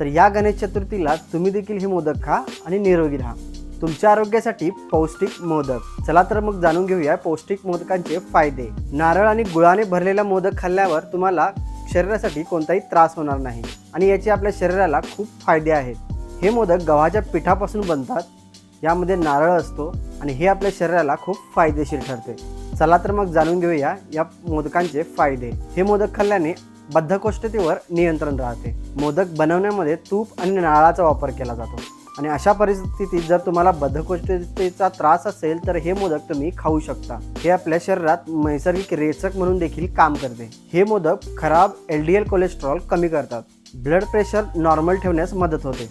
तर या गणेश चतुर्थीला तुम्ही देखील हे मोदक खा आणि निरोगी राहा. तुमच्या आरोग्यासाठी पौष्टिक मोदक. चला तर मग जाणून घेऊया पौष्टिक मोदकांचे फायदे. नारळ आणि गुळाने भरलेला मोदक खाल्ल्यावर तुम्हाला शरीरासाठी कोणताही त्रास होणार नाही आणि याचे आपल्या शरीराला खूप फायदे आहेत. हे मोदक गव्हाच्या पिठापासून बनतात. यामध्ये नारळ असतो आणि हे आपल्या शरीराला खूप फायदेशीर ठरते. चला तर मग जाणून घेऊया या मोदकांचे फायदे. हे मोदक खाल्ल्याने बद्धकोष्ठतेवर नियंत्रण राहते. मोदक बनवण्यामध्ये तूप आणि नारळाचा वापर केला जातो. आणि अशा परिस्थितीत जर तुम्हाला बद्धकोष्ठतेचा त्रास असेल तर हे मोदक तुम्ही खाऊ शकता. हे आपल्या शरीरात नैसर्गिक रेचक म्हणून देखील काम करते. हे मोदक खराब एल डी एल कोलेस्ट्रॉल कमी करतात. ब्लड प्रेशर नॉर्मल ठेवण्यास मदत होते.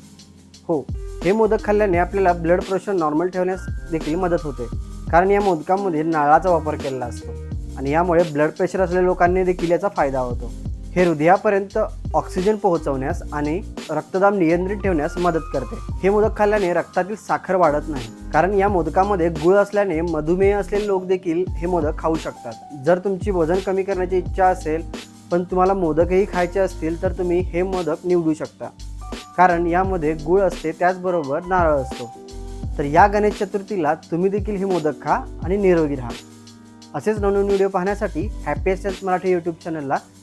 हो हे मोदक खाल्ल्याने आपल्याला ब्लड प्रेशर नॉर्मल ठेवण्यास देखील मदत होते. कारण या मोदकामध्ये नाळाचा वापर केलेला असतो. आणि यामुळे ब्लड प्रेशर असलेल्या लोकांनी देखील याचा फायदा होतो. हे हृदयापर्यंत ऑक्सिजन पोहोचवण्यास आणि रक्तदाब नियंत्रित ठेवण्यास मदत करते. हे मोदक खाल्ल्याने रक्तातील साखर वाढत नाही कारण या मोदकामध्ये गुळ असल्याने मधुमेह असलेले लोक देखील हे मोदक खाऊ शकतात. जर तुमची वजन कमी करण्याची इच्छा असेल पण तुम्हाला मोदकही खायचे असतील तर तुम्ही हे मोदक निवडू शकता. कारण यामध्ये गुळ असते त्याचबरोबर नारळ असतो. तर या गणेश चतुर्थीला तुम्ही देखील हे मोदक खा आणि निरोगी राहा. असेच नवनवीन व्हिडिओ पाहण्यासाठी हॅपीएस्ट मराठी यूट्यूब चॅनलला